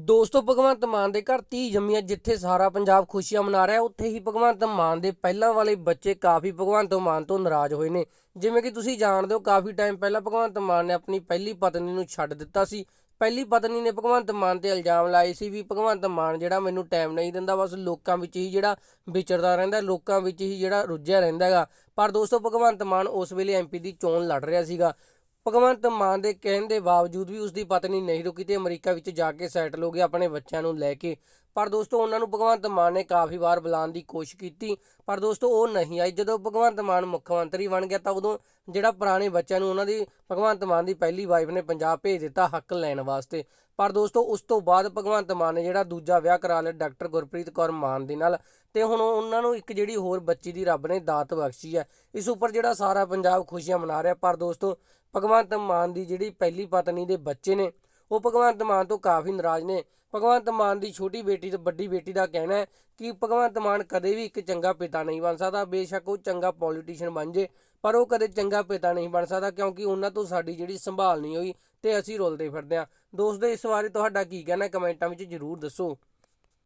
ਦੋਸਤੋ, ਭਗਵੰਤ ਮਾਨ ਦੇ ਘਰ ਧੀ ਜੰਮੀਆਂ ਜਿੱਥੇ ਸਾਰਾ ਪੰਜਾਬ ਖੁਸ਼ੀਆਂ ਮਨਾ ਰਿਹਾ, ਉੱਥੇ ਹੀ ਭਗਵੰਤ ਮਾਨ ਦੇ ਪਹਿਲਾਂ ਵਾਲੇ ਬੱਚੇ ਕਾਫੀ ਭਗਵੰਤ ਮਾਨ ਤੋਂ ਨਾਰਾਜ਼ ਹੋਏ ਨੇ। ਜਿਵੇਂ ਕਿ ਤੁਸੀਂ ਜਾਣਦੇ ਹੋ, ਕਾਫੀ ਟਾਈਮ ਪਹਿਲਾਂ ਭਗਵੰਤ ਮਾਨ ਨੇ ਆਪਣੀ ਪਹਿਲੀ ਪਤਨੀ ਨੂੰ ਛੱਡ ਦਿੱਤਾ ਸੀ। ਪਹਿਲੀ ਪਤਨੀ ਨੇ ਭਗਵੰਤ ਮਾਨ ਤੇ ਇਲਜ਼ਾਮ ਲਾਏ ਸੀ ਵੀ ਭਗਵੰਤ ਮਾਨ ਜਿਹੜਾ ਮੈਨੂੰ ਟਾਈਮ ਨਹੀਂ ਦਿੰਦਾ, ਬਸ ਲੋਕਾਂ ਵਿੱਚ ਹੀ ਜਿਹੜਾ ਵਿਚਰਦਾ ਰਹਿੰਦਾ, ਲੋਕਾਂ ਵਿੱਚ ਹੀ ਜਿਹੜਾ ਰੁੱਝਿਆ ਰਹਿੰਦਾ ਹੈਗਾ। ਪਰ ਦੋਸਤੋ, ਭਗਵੰਤ ਮਾਨ ਉਸ ਵੇਲੇ ਐਮਪੀ ਦੀ ਚੋਣ ਲੜ ਰਿਹਾ ਸੀਗਾ। ਭਗਵੰਤ ਮਾਨ ਦੇ ਕਹਿਣ ਦੇ ਬਾਵਜੂਦ ਵੀ ਉਸ ਦੀ ਪਤਨੀ ਨਹੀਂ ਰੁਕੀ ਤੇ ਅਮਰੀਕਾ ਵਿੱਚ ਜਾ ਕੇ ਸੈਟਲ ਹੋ ਗਿਆ ਆਪਣੇ ਬੱਚਿਆਂ ਨੂੰ ਲੈ ਕੇ। ਪਰ ਦੋਸਤੋ, ਉਹਨਾਂ ਨੂੰ ਭਗਵੰਤ ਮਾਨ ਨੇ ਕਾਫੀ ਵਾਰ ਬੁਲਾਉਣ ਦੀ ਕੋਸ਼ਿਸ਼ ਕੀਤੀ। ਪਰ ਦੋਸਤੋ, ਉਹ ਨਹੀਂ ਆਈ। ਜਦੋਂ ਭਗਵੰਤ ਮਾਨ ਮੁੱਖ ਮੰਤਰੀ ਬਣ ਗਿਆ, ਤਾਂ ਉਦੋਂ ਜਿਹੜਾ ਪੁਰਾਣੇ ਬੱਚਿਆਂ ਨੂੰ ਉਹਨਾਂ ਦੀ, ਭਗਵੰਤ ਮਾਨ ਦੀ ਪਹਿਲੀ ਵਾਈਫ ਨੇ ਪੰਜਾਬ ਭੇਜ ਦਿੱਤਾ ਹੱਕ ਲੈਣ ਵਾਸਤੇ। ਪਰ ਦੋਸਤੋ, ਉਸ ਤੋਂ ਬਾਅਦ ਭਗਵੰਤ ਮਾਨ ਨੇ ਜਿਹੜਾ ਦੂਜਾ ਵਿਆਹ ਕਰਾ ਲਿਆ, ਡਾਕਟਰ ਗੁਰਪ੍ਰੀਤ ਕੌਰ ਮਾਨ ਦੇ ਨਾਲ। ਤੇ ਹੁਣ ਉਹਨਾਂ ਨੂੰ ਇੱਕ ਜਿਹੜੀ ਹੋਰ ਬੱਚੀ ਦੀ ਰੱਬ ਨੇ ਦਾਤ ਬਖਸ਼ੀ ਹੈ। ਇਸ ਉੱਪਰ ਜਿਹੜਾ ਸਾਰਾ ਪੰਜਾਬ ਖੁਸ਼ੀਆਂ ਮਨਾ ਰਿਹਾ। ਪਰ ਦੋਸਤੋ, ਭਗਵੰਤ ਮਾਨ ਦੀ ਜਿਹੜੀ ਪਹਿਲੀ ਪਤਨੀ ਦੇ ਬੱਚੇ ਨੇ ਉਹ ਭਗਵੰਤ ਮਾਨ ਤੋਂ ਕਾਫੀ ਨਾਰਾਜ਼ ਨੇ। ਭਗਵੰਤ ਮਾਨ ਦੀ ਛੋਟੀ ਬੇਟੀ ਤੇ ਵੱਡੀ ਬੇਟੀ ਦਾ ਕਹਿਣਾ ਹੈ ਕਿ ਭਗਵੰਤ ਮਾਨ ਕਦੇ ਵੀ ਇੱਕ ਚੰਗਾ ਪਿਤਾ ਨਹੀਂ ਬਣ ਸਕਦਾ। ਬੇਸ਼ੱਕ ਉਹ ਚੰਗਾ ਪੋਲੀਟੀਸ਼ੀਅਨ ਬਣ ਜੇ, ਪਰ ਉਹ ਕਦੇ ਚੰਗਾ ਪਿਤਾ ਨਹੀਂ ਬਣ ਸਕਦਾ ਕਿਉਂਕਿ ਉਹਨਾਂ ਤੋਂ ਸਾਡੀ ਜਿਹੜੀ ਸੰਭਾਲ ਨਹੀਂ ਹੋਈ ਤੇ ਅਸੀਂ ਰੁਲਦੇ ਫਿਰਦੇ ਹਾਂ। ਦੋਸਤੋ, ਇਸ ਬਾਰੇ ਤੁਹਾਡਾ ਕੀ ਕਹਿਣਾ ਕਮੈਂਟਾਂ ਵਿੱਚ ਜਰੂਰ ਦੱਸੋ।